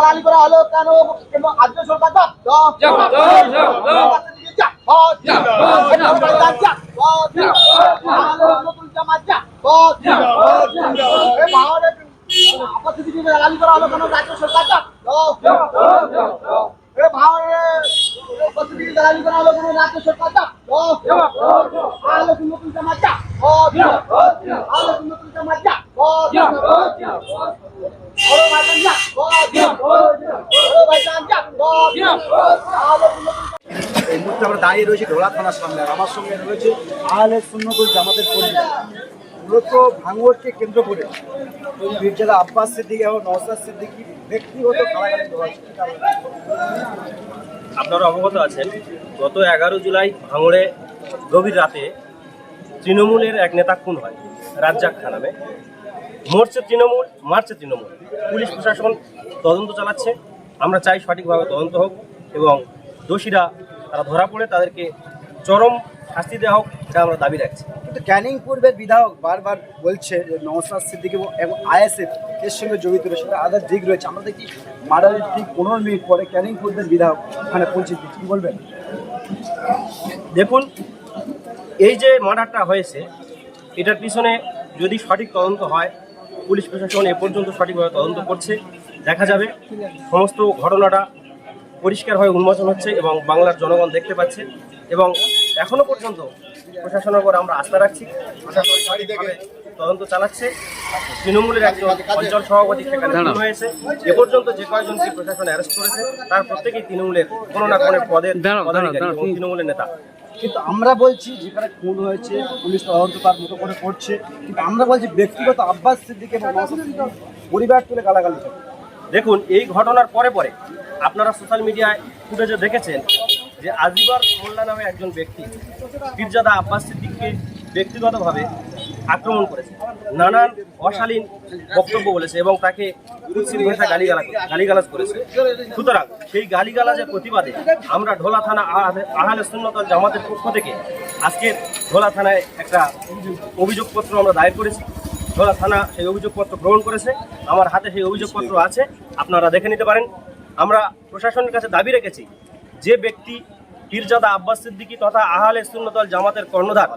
দালালি করা হলো কেন এবং আদ্য সরকার দাও দাও দালালি করা হলো কেন রাজ্য সরকার দালালি করা হলো কেন রাজ্য সরকার নতুন জামা যা নতুন জামা যা এই মুহূর্তে আমরা দাঁড়িয়ে রয়েছি ঢোলা থানার সামনে। আর আমার সঙ্গে রয়েছে আহলে সুন্নতুল জামাতের কর্মী। মূলত ভাঙড়কে কেন্দ্র করে মির্জাদা আব্বাস সিদ্দিকী এবং নওসাদ সিদ্দিকী ব্যক্তিগত? আপনারা অবগত আছেন, গত এগারো জুলাই ভাঙড়ে গভীর রাতে তৃণমূলের এক নেতা খুন হয়, রাজ্জাক খা নামে। মরছে তৃণমূল মারছে তৃণমূল। পুলিশ প্রশাসন তদন্ত চালাচ্ছে। আমরা চাই সঠিকভাবে তদন্ত হোক এবং দোষীরা তারা ধরা পড়ে তাদেরকে চরম শাস্তি দেওয়া হোক এটা আমরা দাবি রাখছি। কিন্তু ক্যানিং পূর্বের বিধায়ক বারবার বলছে যে নওসাদ সিদ্দিকী এবং- আইএসএফ এর সঙ্গে জড়িত রয়েছে সেটা আদার দিক রয়েছে। আমরা দেখি মারার ঠিক পনেরো মিনিট পরে ক্যানিং পূর্বের বিধায়ক ওখানে পৌঁছে দিচ্ছে কি বলবেন? দেখুন এই যে মার্ডারটা হয়েছে এটার পিছনে যদি সঠিক তদন্ত হয় পুলিশ প্রশাসন এ পর্যন্ত সঠিকভাবে তদন্ত করছে। দেখা যাবে সমস্ত ঘটনাটা পরিষ্কার হয়ে উন্মোচন হচ্ছে এবং বাংলার জনগণ দেখতে পাচ্ছে এবং এখনও পর্যন্ত প্রশাসনের উপর আমরা আস্থা রাখছি। তদন্ত চালাচ্ছে। তৃণমূলের একজন অঞ্চল সভাপতি সেখানে খুন হয়েছে। এ পর্যন্ত যে কয়েকজনকে প্রশাসন অ্যারেস্ট করেছে তার প্রত্যেকেই তৃণমূলের কোনো না কোনো পদের তৃণমূলের নেতা। কিন্তু আমরা বলছি যেখানে খুন হয়েছে, পুলিশ তদন্ত তার মতো করে করছে, কিন্তু আমরা বলছি ব্যক্তিগত আব্বাস সিদ্দিক পরিবার তুলে গালাগালি। দেখুন, এই ঘটনার পরে পরে আপনারা সোশ্যাল মিডিয়ায় ফুটেজে দেখেছেন যে আজিবার মোল্লা নামে একজন ব্যক্তি পীরজাদা আব্বাস সিদ্দিককে ব্যক্তিগতভাবে আক্রমণ করেছে। নানান অশালীন বক্তব্য বলেছে এবং তাকে ভাষা গালিগালা গালিগালাজ করেছে। সুতরাং সেই গালিগালাজের প্রতিবাদে আমরা ঢোলা থানা আহ- আহলে সুন্নতল জামাতের পক্ষ থেকে আজকের ঢোলা থানায় একটা অভিযোগপত্র আমরা দায়ের করেছি। ঢোলা থানা সেই অভিযোগপত্র গ্রহণ করেছে। আমার হাতে সেই অভিযোগপত্র আছে। আপনারা দেখে নিতে পারেন। আমরা প্রশাসনের কাছে দাবি রেখেছি যে ব্যক্তি পীরজাদা আব্বাস সিদ্দিকী তথা আহলে সুন্নতল জামাতের কর্ণধার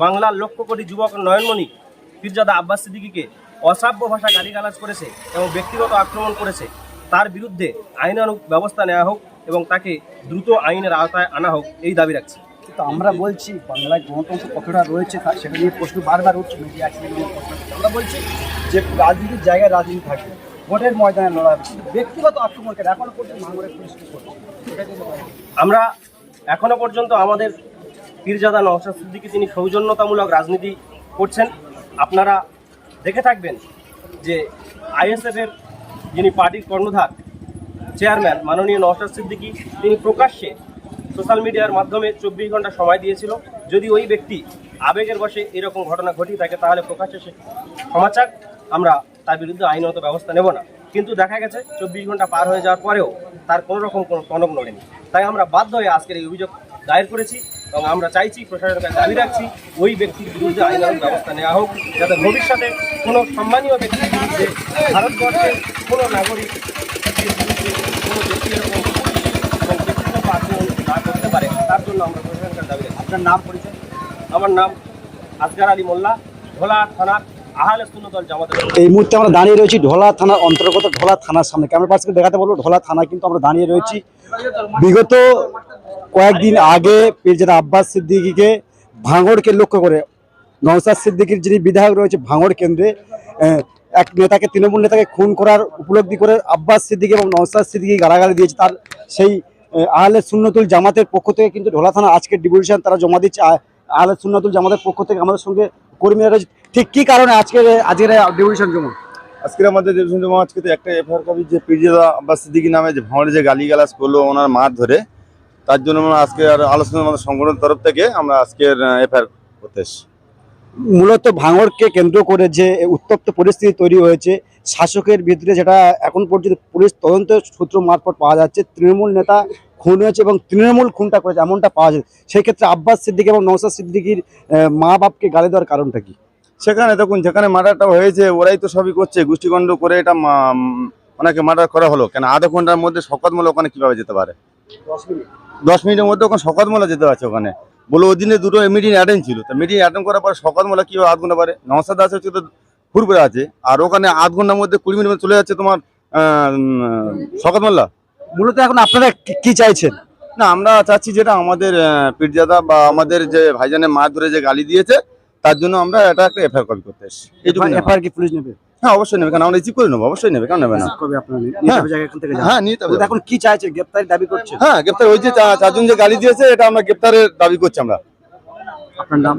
বাংলার লক্ষ কোটি যুবক নয়নমণি পীরজাদা আব্বাস সিদ্দিকীকে অসাব্য ভাষা গালিগালাজ করেছে এবং ব্যক্তিগত আক্রমণ করেছে তার বিরুদ্ধে আইনানুগ ব্যবস্থা নেওয়া হোক এবং তাকে দ্রুত আইনের আওতায় আনা হোক এই দাবি রাখছি কিন্তু আমরা বলছি বাংলায় গণতন্ত্র কতটা রয়েছে সেটা নিয়ে প্রশ্ন বারবার উঠছে মিডিয়া। আমরা বলছি যে রাজনীতির জায়গায় রাজনীতি থাকবে ভোটের ময়দানে লড়া ব্যক্তিগত আক্রমণ কেন এখনও পর্যন্ত। আমরা এখনও পর্যন্ত আমাদের পীরজাদা নওশাদ সিদ্দিকী তিনি সৌজন্যতামূলক রাজনীতি করছেন, আপনারা দেখে থাকবেন যে আইএসএফ এর যিনি পার্টির কর্ণধার, চেয়ারম্যান মাননীয় নওশাদ সিদ্দিকী, তিনি প্রকাশ্যে সোশ্যাল মিডিয়ার মাধ্যমে চব্বিশ ঘণ্টা সময় দিয়েছিল। যদি ওই ব্যক্তি আবেগের বশে এরকম ঘটনা ঘটিয়ে থাকে, তাহলে প্রকাশ্যে সে সমাচার আমরা তার বিরুদ্ধে আইনগত ব্যবস্থা নেব না। কিন্তু দেখা গেছে, চব্বিশ ঘণ্টা পার হয়ে যাওয়ার পরেও তার কোনো রকম কোনো টনক নড়েনি। তাই আমরা বাধ্য হয়ে আজকের এই অভিযোগ দায়ের করেছি। এবং আমরা চাইছি প্রশাসনের কাছে দাবি রাখছি ওই ব্যক্তির বিরুদ্ধে আইনানুগ ব্যবস্থা নেওয়া হোক যাতে ভবিষ্যতে কোনো সম্মানীয় ব্যক্তির বিরুদ্ধে ভারতবর্ষের কোনো নাগরিক কোনো ব্যক্তি এরকম ব্যক্তিগত আক্রমণ না করতে পারে তার জন্য আমরা প্রশাসনের কাছে দাবি রাখছি। আপনার নাম পরিচয়? আমার নাম আসগার আলী মোল্লা ভোলা থানার এই মুহূর্তে আমরা দাঁড়িয়ে রয়েছি ঢোলা থানার অন্তর্গত ঢোলা থানার সামনে। ক্যামেরা পার্সকে দেখাতে বলব ঢোলা থানা কিন্তু আমরা দাঁড়িয়ে রয়েছি। বিগত কয়েকদিন আগে পীরজাদা আব্বাস সিদ্দিকীকে ভাঙড়কে লক্ষ্য করে নওসাদ সিদ্দিকীর যিনি বিধায়ক রয়েছে ভাঙড় কেন্দ্রে এক নেতাকে, তৃণমূল নেতাকে খুন করার উপলব্ধি করে আব্বাস সিদ্দিকী এবং নওসাদ সিদ্দিকী গালাগালি দিয়েছে। তার সেই আহলে সুন্নতুল জামাতের পক্ষ থেকে কিন্তু ঢোলা থানা আজকের ডিভিশন তারা জমা দিচ্ছে। আহলে সুন্নতুল জামাতের পক্ষ থেকে আমাদের সঙ্গে কর্মীরা রয়েছে। ঠিক কী কারণে আজকের আজকের ডিভিশন জমা? আজকের আমাদের দেবসন জমা আজকে তো একটা এফআইআর কপি যে পিরজাদা আব্বাস সিদ্দিকী নামে যে ভাঙড়ে যে গালিগালাজ করল ওনার মার ধরে তার জন্য আমরা আজকে আর আলোচনা আমাদের সংগঠনের তরফ থেকে আমরা আজকের এফআইআর করতে মূলত ভাঙড়কে কেন্দ্র করে যে উত্তপ্ত পরিস্থিতি তৈরি হয়েছে শাসকের ভিতরে যেটা এখন পর্যন্ত পুলিশ তদন্ত সূত্র মারফত পাওয়া যাচ্ছে তৃণমূল নেতা খুন হয়েছে এবং তৃণমূল খুনটা করেছে এমনটা পাওয়া যায় সেই ক্ষেত্রে আব্বাস সিদ্দিকী এবং নৌসাদ সিদ্দিকির মা বাপকে গালি দেওয়ার কারণটা কি? সেখানে দেখুন যেখানে মার্ডারটা হয়েছে ওরাই তো সবই করছে গোষ্ঠীগণ্ড করে এটা ওনাকে মার্ডার করা হলো। কেন আধা ঘণ্টার মধ্যে শকত মোল্লা ওখানে কীভাবে যেতে পারে? দশ মিনিটের মধ্যে ওখানে শকত মোল্লা যেতে পারছে ওখানে। বলে ওই দিনে দুটো মিটিং অ্যাটেন্ড ছিল। তো মিটিং অ্যাটেন্ড করার পর শকত মোল্লা কীভাবে আধ ঘণ্টা পারে? নওসাদ দাস হচ্ছে তো ফুরপুরে আছে। আর ওখানে আধ ঘণ্টার মধ্যে কুড়ি মিনিট চলে যাচ্ছে তোমার শকত মোল্লা মূলত এখন আপনারা কি- চাইছেন? না আমরা চাচ্ছি যেটা আমাদের পীরজাদা বা আমাদের যে ভাইজানের মা ধরে যে গালি দিয়েছে তার জন্য আমরা এটা একটা এফআইআর কপি করতে এসেছি। এফআইআর কি পুলিশ নেবে? হ্যাঁ অবশ্যই নেবে কারণ আমরা রিসিভ করে নেব অবশ্যই নেবে কেন নেবে না? কবে হ্যাঁ। হবে জায়গা এখান থেকে যান হ্যাঁ নিতে হবে এখন কি চাইছেন গ্রেপ্তারি দাবি করছেন হ্যাঁ গ্রেপ্তার হয়েছে চা- চারজন যে গালি দিয়েছে এটা আমরা গ্রেপ্তারের দাবি করছি আমরা। আপনার নাম?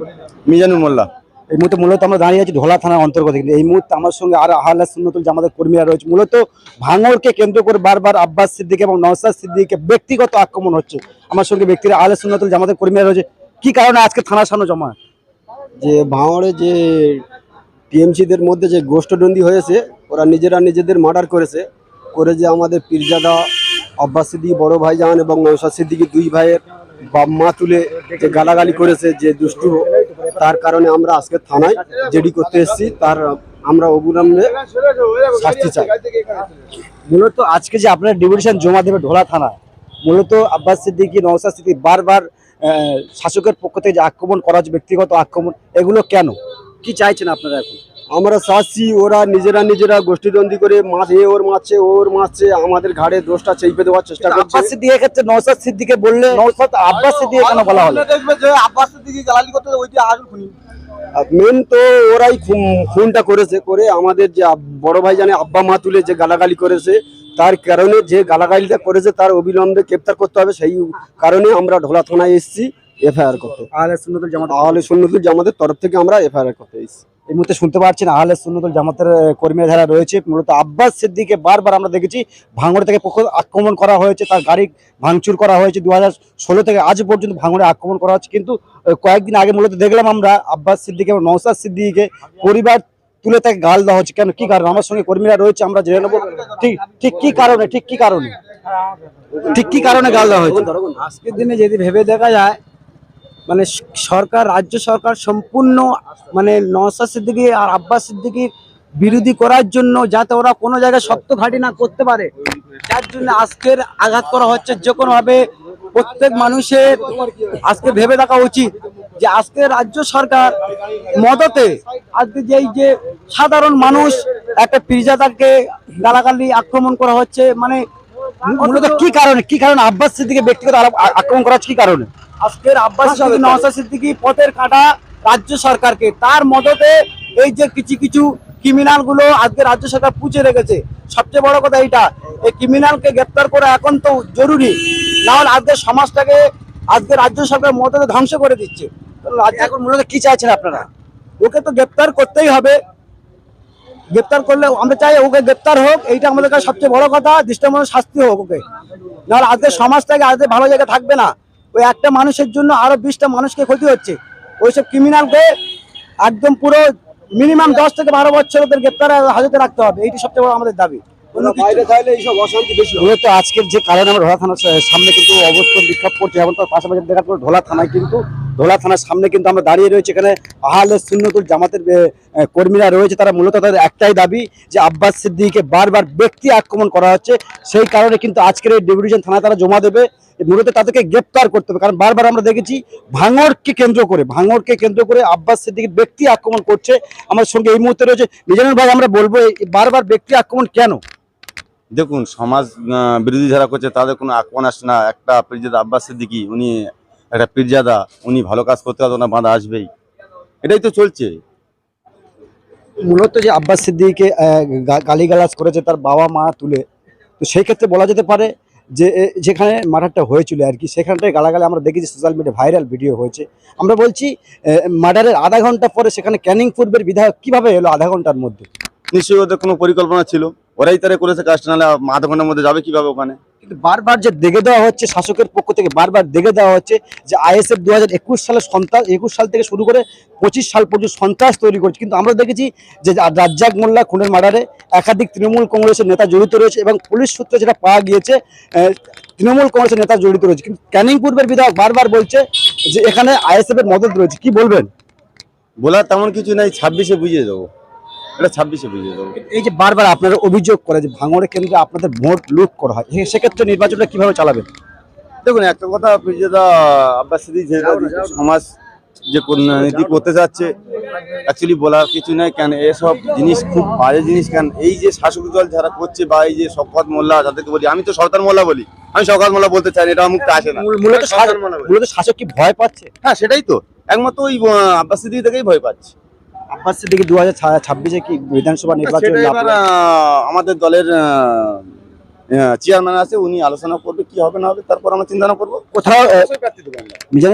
মিজানুর মোল্লা। এই মুহূর্তে মূলত আমরা দাঁড়িয়ে আছি ঢোলা থানার অন্তর্গত কিন্তু। এই মুহূর্তে আমার সঙ্গে আর আহ্লা সুন্নতুল যে আমাদের কর্মীরা রয়েছে। মূলত ভাঙড়কে কেন্দ্র করে বারবার আব্বাস সিদ্দিক এবং নওসাদ সিদ্দিককে ব্যক্তিগত আক্রমণ হচ্ছে। আমার সঙ্গে ব্যক্তিরা আহলে সুন্নতুল যে আমাদের কর্মীরা রয়েছে। কি কারণে আজকে থানার সামনে জমা? যে ভাঙড়ে যে টিএমসিদের মধ্যে যে গোষ্ঠদ্বন্দ্বী হয়েছে, ওরা নিজেরা নিজেদের মার্ডার করেছে। করে যে আমাদের পীরজাদা আব্বাস সিদ্দিকি, বড় ভাইজান এবং নৌসাদ সিদ্দিকি দুই ভাইয়ের বাপ মা তুলে যে গালাগালি করেছে, যে দুষ্টু, তার কারণে আমরা আজকে থানায় জেডি করতে এসেছি। তার, আমরা অবিলম্বে শাস্তি চাই। মূলত আজকে যে আপনারা ডিভিশন জমা দেবে ঢোলা থানায় মূলত আব্বাস সিদ্দিকি নওসাদ সিদ্দিকি বারবার শাসকের পক্ষ থেকে যে আক্রমণ করা হচ্ছে, ব্যক্তিগত আক্রমণ, এগুলো কেন? কি চাইছেন আপনারা এখন? আমরা চাচ্ছি ওরা নিজেরা নিজেরা গোষ্ঠীদ্বন্দ্বী করে মাছ এ ওর মারছে ওর মারছে আমাদের ঘাড়ে দোষটা চেপে দেওয়ার চেষ্টা করছে। আব্বাস সিদ্দিক ক্ষেত্রে নওসাদ সিদ্দিকে বললে নওসাদ আব্বাস সিদ্দিক কেন বলা হলো? দেখবে যে আব্বাসের দিকে গালালি করতে ওইটা আগুন খুনি। মেন তো ওরাই খুন- খুনটা করেছে করে আমাদের যে বড় ভাই জানে আব্বা মা তুলে যে গালাগালি করেছে তার কারণে যে গালাগালিটা করেছে তার অবিলম্বে গ্রেপ্তার করতে হবে সেই কারণে আমরা ঢোলা থানায় এসেছি। এফআইআর করতে। আহলে সুন্নতুল জামাত আহলে সুন্নতুল জামাতের তরফ থেকে আমরা এফআইআর করতে এসেছি। এই মুহূর্তে শুনতে পাচ্ছেন আহলে সুন্নতুল জামাতের আহ, কর্মীরা যারা রয়েছে মূলত আব্বাস সিদ্দিকে বারবার আমরা দেখেছি ভাঙড় থেকে পক্ষ আক্রমণ করা হয়েছে তার গাড়ি ভাঙচুর করা হয়েছে। দু হাজার ষোলো থেকে আজ পর্যন্ত ভাঙড়ে আক্রমণ করা হচ্ছে। কিন্তু কয়েকদিন আগে মূলত দেখলাম আমরা আব্বাস সিদ্দিক এবং নৌসাদ সিদ্দিকে পরিবার তুলে তাকে গাল দেওয়া হচ্ছে। কেন? কি কারণ? আমার সঙ্গে কর্মীরা রয়েছে আমরা জেনে নেব। ঠিক ঠিক কি কারণে? ঠিক কি কারণে? ঠিক কি কারণে গাল দেওয়া হয়েছে? আজকের দিনে যদি ভেবে দেখা যায় মানে সরকার, রাজ্য সরকার সম্পূর্ণ মানে নওসাদ সিদ্দিকী আর আব্বাস সিদ্দিকীর বিরোধী করার জন্য যাতে ওরা কোনো জায়গায় শক্ত ঘাটি না করতে পারে। যার জন্য আজকের আঘাত করা হচ্ছে যে কোনোভাবে প্রত্যেক মানুষের আজকে ভেবে দেখা উচিত যে আজকে রাজ্য সরকার মদতে আজকে যেই যে সাধারণ মানুষ একটা পিরজাদাকে গালাগালি আক্রমণ করা হচ্ছে মানে মূলত কি কারণে? কি কারণে আব্বাস সিদ্দিকে ব্যক্তিগত আক্রমণ করা কি কারণে? আজকের আব্বাস সিদ্দিকী নওসাদ সিদ্দিকী পথের কাটা রাজ্য সরকারকে। তার মদতে এই যে কিছু কিছু ক্রিমিনালগুলো আজকে রাজ্য সরকার পুঁছে রেখেছে সবচেয়ে বড় কথা এইটা এই ক্রিমিনালকে গ্রেপ্তার করা এখন তো জরুরি। না হলে আজকে সমাজটাকে আজকে রাজ্য সরকার মদতে ধ্বংস করে দিচ্ছে। এখন মূলত কি চাইছেন আপনারা? ওকে তো গ্রেপ্তার করতেই হবে। গ্রেপ্তার করলে আমরা চাই ওকে গ্রেপ্তার হোক এইটা আমাদের কাছে সবচেয়ে বড় কথা দৃষ্টান্তমূলক শাস্তি হোক ওকে। নাহলে আজকে সমাজটাকে আজকে ভালো জায়গা থাকবে না ওই একটা মানুষের জন্য আরও বিশটা মানুষকে ক্ষতি হচ্ছে। ওইসব ক্রিমিনালকে একদম পুরো মিনিমাম দশ থেকে বারো বছর ওদের গ্রেপ্তার হাজতে রাখতে হবে এইটি সবচেয়ে বড় আমাদের দাবি। মূলত আজকের যে কারণে আমরা ঢোলা থানার সামনে কিন্তু অবস্থান বিক্ষোভ করছি এবং তার পাশাপাশি দেখার পর ঢোলা থানায় কিন্তু ঢোলা থানার সামনে কিন্তু আমরা দাঁড়িয়ে রয়েছে। এখানে আহলে সুন্নতুল জামাতের কর্মীরা রয়েছে। তারা মূলত তাদের একটাই দাবি যে আব্বাস সিদ্দিকে বারবার ব্যক্তি আক্রমণ করা হচ্ছে। সেই কারণে কিন্তু আজকের এই ডিভিশন থানায় তারা জমা দেবে। মূলত তাদেরকে গ্রেপ্তার করতে হবে। কারণ বারবার আমরা দেখেছি ভাঙড়কে কেন্দ্র করে, ভাঙড়কে কেন্দ্র করে আব্বাস সিদ্দিকি ব্যক্তি আক্রমণ করছে। আমার সঙ্গে এই মুহূর্তে রয়েছে মিজানুর ভাই, আমরা বলব বারবার ব্যক্তি আক্রমণ কেন? দেখুন, সমাজ বিরোধী যারা করছে তাদের কোনো আক্রমণ আসছে না। একটা পীরজাদা আব্বাস সিদ্দিকি, উনি একটা পীরজাদা উনি ভালো কাজ করতে পারতো না বাধা আসবেই। এটাই তো চলছে। মূলত যে আব্বাস সিদ্দিকে গালিগালাজ করেছে তার বাবা মা তুলে তো সেই ক্ষেত্রে বলা যেতে পারে যে যেখানে মার্ডারটা হয়েছিল আর কি সেখানটায় গালাগালি আমরা দেখেছি সোশ্যাল মিডিয়া ভাইরাল ভিডিও হয়েছে। আমরা বলছি মার্ডারের আধা ঘণ্টা পরে সেখানে ক্যানিং পূর্বের বিধায়ক কীভাবে এলো আধা ঘণ্টার মধ্যে? নিশ্চয়ই ওদের কোনো পরিকল্পনা ছিল? ওরাই তারা করেছে কাজটা নাহলে আধা ঘণ্টার মধ্যে যাবে কীভাবে ওখানে? কিন্তু বারবার যে দেখে দেওয়া হচ্ছে শাসকের পক্ষ থেকে বারবার দেখে দেওয়া হচ্ছে যে আইএসএফ দু হাজার একুশ সালে সন্ত্রাস একুশ সাল থেকে শুরু করে পঁচিশ সাল পর্যন্ত সন্ত্রাস তৈরি করছে। কিন্তু আমরা দেখেছি যে রাজ্জাক মোল্লা খুনের মার্ডারে একাধিক তৃণমূল কংগ্রেসের নেতা জড়িত রয়েছে এবং পুলিশ সূত্রে যেটা পাওয়া গিয়েছে তৃণমূল কংগ্রেসের নেতা জড়িত রয়েছে। কিন্তু ক্যানিং পূর্বের বিধায়ক বারবার বলছে যে এখানে আইএসএফ এর মদত রয়েছে। কি বলবেন? বলার তেমন কিছু নাই ছাব্বিশে বুঝিয়ে দেবো। এটা ছাব্বিশে বুঝিয়ে দেবো এই যে বারবার আপনারা অভিযোগ করে যে ভাঙড়ে কেন্দ্রে আপনাদের ভোট লুট করা হয় সেক্ষেত্রে নির্বাচনটা কীভাবে চালাবেন? দেখুন একটা কথা পিরজাদা আব্বাস সিদ্দিক যেটা সমাজ যে কোন- নীতি করতে যাচ্ছে অ্যাকচুয়ালি বলার কিছু নাই কেন এসব জিনিস খুব বাজে জিনিস কেন এই যে শাসক দল যারা করছে বা এই যে শওকত মোল্লা যাদেরকে বলি আমি তো সরকার মোল্লা বলি আমি শওকত মোল্লা বলতে চাই এটা মুখতে আসে না। মূলত শাসক মূলত শাসক কি ভয় পাচ্ছে? হ্যাঁ সেটাই তো একমাত্র ওই আব্বাস থেকেই ভয় পাচ্ছে। আব্বাস সিদ্দিকি দু হাজার ছাব্বিশে কি বিধানসভা নির্বাচন আমাদের দলের চেয়ারম্যান আছে উনি আলোচনা করবে কি হবে না হবে তারপর আমরা চিন্তা না করব। কোথাও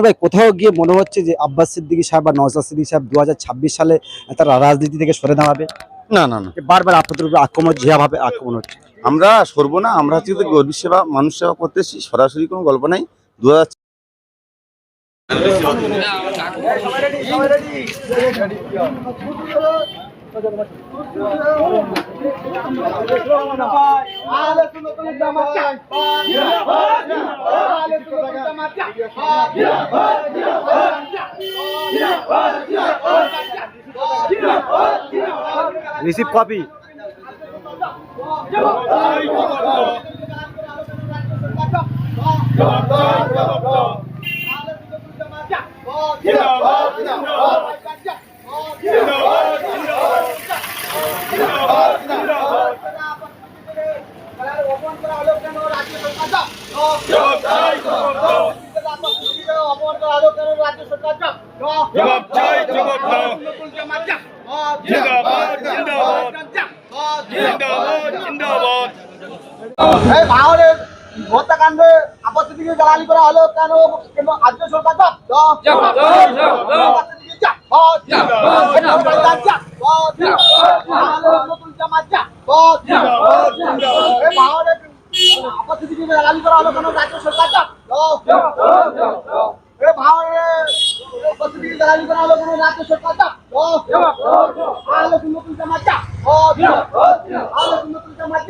ভাই কোথাও গিয়ে মনে হচ্ছে যে আব্বাস সিদ্দিকী সাহেব বা নওজাদ সিদ্দিকী সাহেব দু হাজার ছাব্বিশ সালে তারা রাজনীতি থেকে সরে দাঁড়াবে? না না না। বারবার আপনাদের উপরে আক্রমণ যেভাবে আক্রমণ হচ্ছে। আমরা সরবো না আমরা হচ্ছে গরিব সেবা মানুষ সেবা করতেছি সরাসরি কোনো গল্প নাই। দু হাজার আলে তুমি তুমি জামাতা আলে তুমি তুমি জামাতা রিসিভ কপি এই ভাঙড়ে হত্যাকাণ্ডে আপত্তি দিকে জ্বালানি করা হলো কেন কেন আজকে সরকার চাপ নতুন জামাত চাপ এই ভাঙড়ে আপত্তি দিকে জ্বালানি করা হলো কেন রাজ্য সরকার চাপ এই ভাঙড়ে আপত্তি দিকে জ্বালানি করা হলো কেন রাজ্য সরকার আলো নতুন জামাত আলো নতুন জামাত